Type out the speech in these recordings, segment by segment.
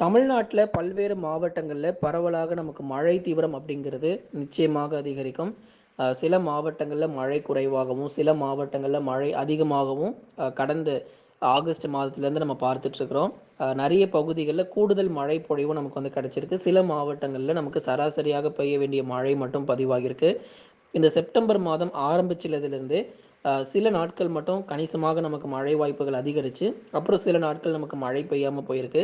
தமிழ்நாட்டில் பல்வேறு மாவட்டங்களில் பரவலாக நமக்கு மழை தீவிரம் அப்படிங்கிறது நிச்சயமாக அதிகரிக்கும். சில மாவட்டங்களில் மழை குறைவாகவும் சில மாவட்டங்களில் மழை அதிகமாகவும் கடந்த ஆகஸ்ட் மாதத்துலேருந்து நம்ம பார்த்துட்ருக்குறோம். நிறைய பகுதிகளில் கூடுதல் மழை பொழிவு நமக்கு வந்து கிடச்சிருக்கு. சில மாவட்டங்களில் நமக்கு சராசரியாக பெய்ய வேண்டிய மழை மட்டும் பதிவாகியிருக்கு. இந்த செப்டம்பர் மாதம் ஆரம்பிச்சதுலேருந்து சில நாட்கள் மட்டும் கணிசமாக நமக்கு மழை வாய்ப்புகள் அதிகரிச்சு அப்புறம் சில நாட்கள் நமக்கு மழை பெய்யாமல் போயிருக்கு.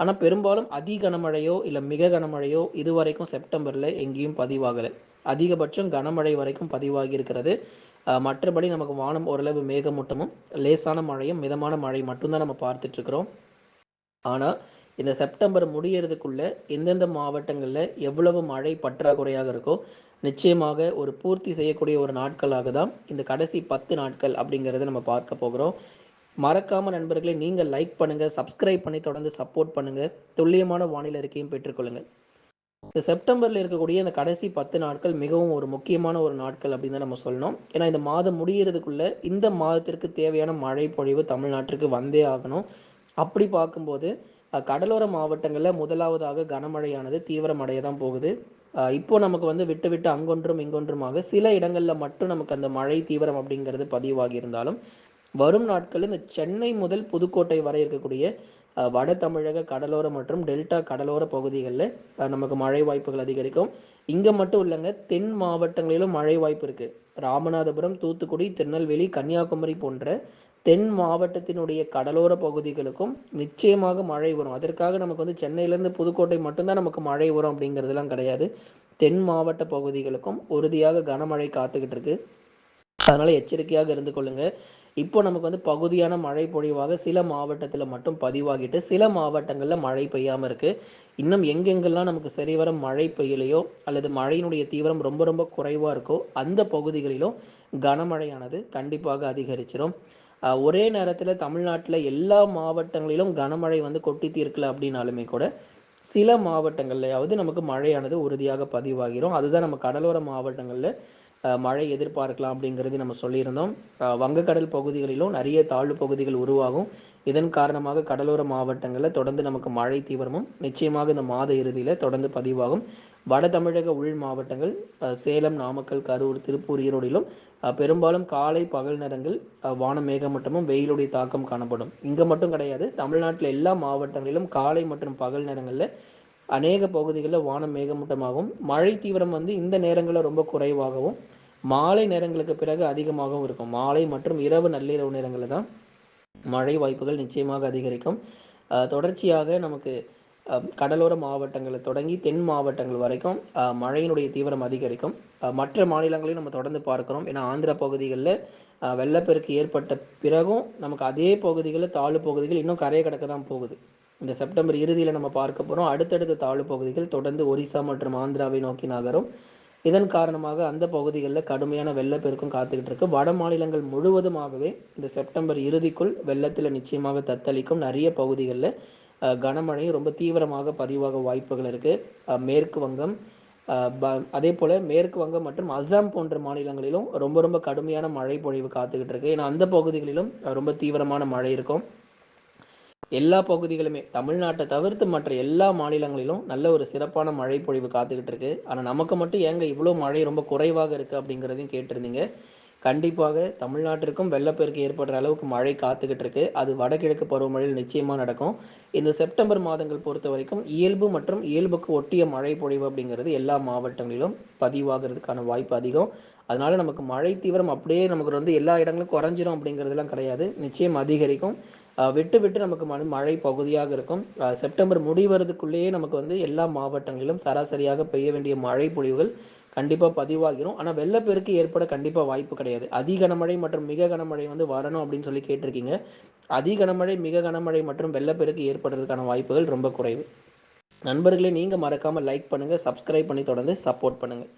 ஆனால் பெரும்பாலும் அதி கனமழையோ இல்லை மிக கனமழையோ இதுவரைக்கும் செப்டம்பரில் எங்கேயும் பதிவாகலை. அதிகபட்சம் கனமழை வரைக்கும் பதிவாகி இருக்கிறது. மற்றபடி நமக்கு வானம் ஓரளவு மேகமூட்டமும் லேசான மழையும் மிதமான மழை மட்டும்தான் நம்ம பார்த்துட்டு இருக்கிறோம் ஆனால் இந்த செப்டம்பர் முடியறதுக்குள்ள எந்தெந்த மாவட்டங்களில் எவ்வளவு மழை பற்றாக்குறையாக இருக்கோ நிச்சயமாக ஒரு பூர்த்தி செய்யக்கூடிய ஒரு நாட்களாக தான் இந்த கடைசி பத்து நாட்கள் அப்படிங்கிறத நம்ம பார்க்க போகிறோம். மறக்காம நண்பர்களை நீங்கள் லைக் பண்ணுங்க சப்ஸ்கிரைப் பண்ணி தொடர்ந்து சப்போர்ட் பண்ணுங்க. துல்லியமான வானிலை அறிக்கையும் பெற்றுக்கொள்ளுங்க இந்த செப்டம்பர்ல இருக்கக்கூடிய இந்த கடைசி பத்து நாட்கள் மிகவும் ஒரு முக்கியமான ஒரு நாட்கள் அப்படின்னு தான் நம்ம சொல்லணும். ஏன்னா இந்த மாதம் முடியறதுக்குள்ள இந்த மாதத்திற்கு தேவையான மழை பொழிவு தமிழ்நாட்டிற்கு வந்தே ஆகணும். அப்படி பார்க்கும்போது கடலோர மாவட்டங்களில் முதலாவதாக கனமழையானது தீவிரமடைய தான் போகுது இப்போ நமக்கு வந்து விட்டு விட்டு அங்கொன்றும் இங்கொன்றுமாக சில இடங்கள்ல மட்டும் நமக்கு அந்த மழை தீவிரம் அப்படிங்கிறது பதிவாகி இருந்தாலும் வரும் நாட்களில் இந்த சென்னை முதல் புதுக்கோட்டை வரை இருக்கக்கூடிய அஹ், வட தமிழக கடலோர மற்றும் டெல்டா கடலோர பகுதிகளில் நமக்கு மழை வாய்ப்புகள் அதிகரிக்கும். இங்கே மட்டும் இல்லைங்க தென் மாவட்டங்களிலும் மழை வாய்ப்பு இருக்கு. ராமநாதபுரம் தூத்துக்குடி திருநெல்வேலி கன்னியாகுமரி போன்ற தென் மாவட்டத்தினுடைய கடலோர பகுதிகளுக்கும் நிச்சயமாக மழை வரும். அதற்காக நமக்கு வந்து சென்னையிலேருந்து புதுக்கோட்டை மட்டும்தான் நமக்கு மழை வரும் அப்படிங்கிறதுலாம் கிடையாது. தென் மாவட்ட பகுதிகளுக்கும் உறுதியாக கனமழை காத்துக்கிட்டு இருக்கு. அதனால எச்சரிக்கையாக இருந்து கொள்ளுங்க. இப்போ நமக்கு வந்து பகுதியான மழை பொழிவாக சில மாவட்டத்தில் மட்டும் பதிவாகிட்டு சில மாவட்டங்களில் மழை பெய்யாமல் இருக்கு. இன்னும் எங்கெங்கெல்லாம் நமக்கு சரிவர மழை பெய்யலையோ அல்லது மழையினுடைய தீவிரம் ரொம்ப ரொம்ப குறைவாக இருக்கோ அந்த பகுதிகளிலும் கனமழையானது கண்டிப்பாக அதிகரிச்சிடும் ஆஹ் ஒரே நேரத்தில் தமிழ்நாட்டில் எல்லா மாவட்டங்களிலும் கனமழை வந்து கொட்டி தீர்க்கல அப்படின்னாலுமே கூட சில மாவட்டங்கள்லையாவது நமக்கு மழையானது உறுதியாக பதிவாகிரும். அதுதான் நம்ம கடலோர மாவட்டங்களில் மழை எதிர்பார்க்கலாம் அப்படிங்கிறது நம்ம சொல்லியிருந்தோம். வங்கக்கடல் பகுதிகளிலும் நிறைய தாழ்வு பகுதிகள் உருவாகும். இதன் காரணமாக கடலோர மாவட்டங்களில் தொடர்ந்து நமக்கு மழை தீவிரமும் நிச்சயமாக இந்த மாத இறுதியில் தொடர்ந்து பதிவாகும். வட தமிழக உள் மாவட்டங்கள் சேலம் நாமக்கல் கரூர் திருப்பூர் ஈரோடிலும் பெரும்பாலும் காலை பகல் நேரங்கள் அஹ், வான மேகமூட்டமும் வெயிலுடைய தாக்கம் காணப்படும். இங்கே மட்டும் கிடையாது தமிழ்நாட்டில் எல்லா மாவட்டங்களிலும் காலை மற்றும் பகல் நேரங்களில் அநேக பகுதிகளில் வானம் மேகமூட்டமாகவும் மழை தீவிரம் வந்து இந்த நேரங்களில் ரொம்ப குறைவாகவும் மாலை நேரங்களுக்கு பிறகு அதிகமாகவும் இருக்கும். மாலை மற்றும் இரவு நள்ளிரவு நேரங்களில் தான் மழை வாய்ப்புகள் நிச்சயமாக அதிகரிக்கும். தொடர்ச்சியாக நமக்கு அஹ், கடலோர மாவட்டங்களை தொடங்கி தென் மாவட்டங்கள் வரைக்கும் மழையினுடைய தீவிரம் அதிகரிக்கும். அஹ், மற்ற மாநிலங்களையும் நம்ம தொடர்ந்து பார்க்கிறோம். ஏன்னா ஆந்திர பகுதிகளில் அஹ், வெள்ளப்பெருக்கு ஏற்பட்ட பிறகும் நமக்கு அதே பகுதிகளில் தாழ்வு பகுதிகள் இன்னும் கரையை கடக்க தான் போகுது. இந்த செப்டம்பர் இறுதியில் நம்ம பார்க்க போகிறோம் அடுத்தடுத்த தாழ்வு பகுதிகள் தொடர்ந்து ஒரிசா மற்றும் ஆந்திராவை நோக்கி நகரும். இதன் காரணமாக அந்த பகுதிகளில் கடுமையான வெள்ளப்பெருக்கும் காத்துக்கிட்டு இருக்கு. வட மாநிலங்கள் முழுவதுமாகவே இந்த செப்டம்பர் இறுதிக்குள் வெள்ளத்தில் நிச்சயமாக தத்தளிக்கும் நிறைய பகுதிகளில் கனமழையும் ரொம்ப தீவிரமாக பதிவாக வாய்ப்புகள் இருக்கு. மேற்கு வங்கம் ப- அதே போல மேற்கு வங்கம் மற்றும் அசாம் போன்ற மாநிலங்களிலும் ரொம்ப ரொம்ப கடுமையான மழை பொழிவு காத்துக்கிட்டு இருக்கு. ஏன்னா அந்த பகுதிகளிலும் ரொம்ப தீவிரமான மழை இருக்கும். எல்லா பகுதிகளுமே தமிழ்நாட்டை தவிர்த்து மற்ற எல்லா மாநிலங்களிலும் நல்ல ஒரு சிறப்பான மழை பொழிவு காத்துக்கிட்டு இருக்கு. ஆனால் நமக்கு மட்டும் ஏங்க இவ்வளோ மழை ரொம்ப குறைவாக இருக்கு அப்படிங்கிறதையும் கேட்டிருந்தீங்க. கண்டிப்பாக தமிழ்நாட்டிற்கும் வெள்ளப்பெருக்கு ஏற்படுற அளவுக்கு மழை காத்துக்கிட்டு இருக்கு. அது வடகிழக்கு பருவமழையில் நிச்சயமாக நடக்கும். இந்த செப்டம்பர் மாதங்கள் பொறுத்த வரைக்கும் இயல்பு மற்றும் இயல்புக்கு ஒட்டிய மழை பொழிவு அப்படிங்கிறது எல்லா மாவட்டங்களிலும் பதிவாகிறதுக்கான வாய்ப்பு அதிகம். அதனால நமக்கு மழை தீவிரம் அப்படியே நமக்கு வந்து எல்லா இடங்களும் குறைஞ்சிரும் அப்படிங்கிறதுலாம் கிடையாது. நிச்சயம் அதிகரிக்கும். விட்டு விட்டு நமக்கு மழை மழை பகுதியாக இருக்கும். செப்டம்பர் முடிவதுக்குள்ளேயே நமக்கு வந்து எல்லா மாவட்டங்களிலும் சராசரியாக பெய்ய வேண்டிய மழை பொழிவுகள் கண்டிப்பாக பதிவாகிரும். ஆனால் வெள்ளப்பெருக்கு ஏற்பட கண்டிப்பாக வாய்ப்பு கிடையாது. அதி கனமழை மற்றும் மிக கனமழை வந்து வரணும் அப்படின்னு சொல்லி கேட்டிருக்கீங்க. அதி கனமழை மிக கனமழை மற்றும் வெள்ளப்பெருக்கு ஏற்படுறதுக்கான வாய்ப்புகள் ரொம்ப குறைவு. நண்பர்களே நீங்கள் மறக்காமல் லைக் பண்ணுங்கள் சப்ஸ்கிரைப் பண்ணி தொடர்ந்து சப்போர்ட் பண்ணுங்கள்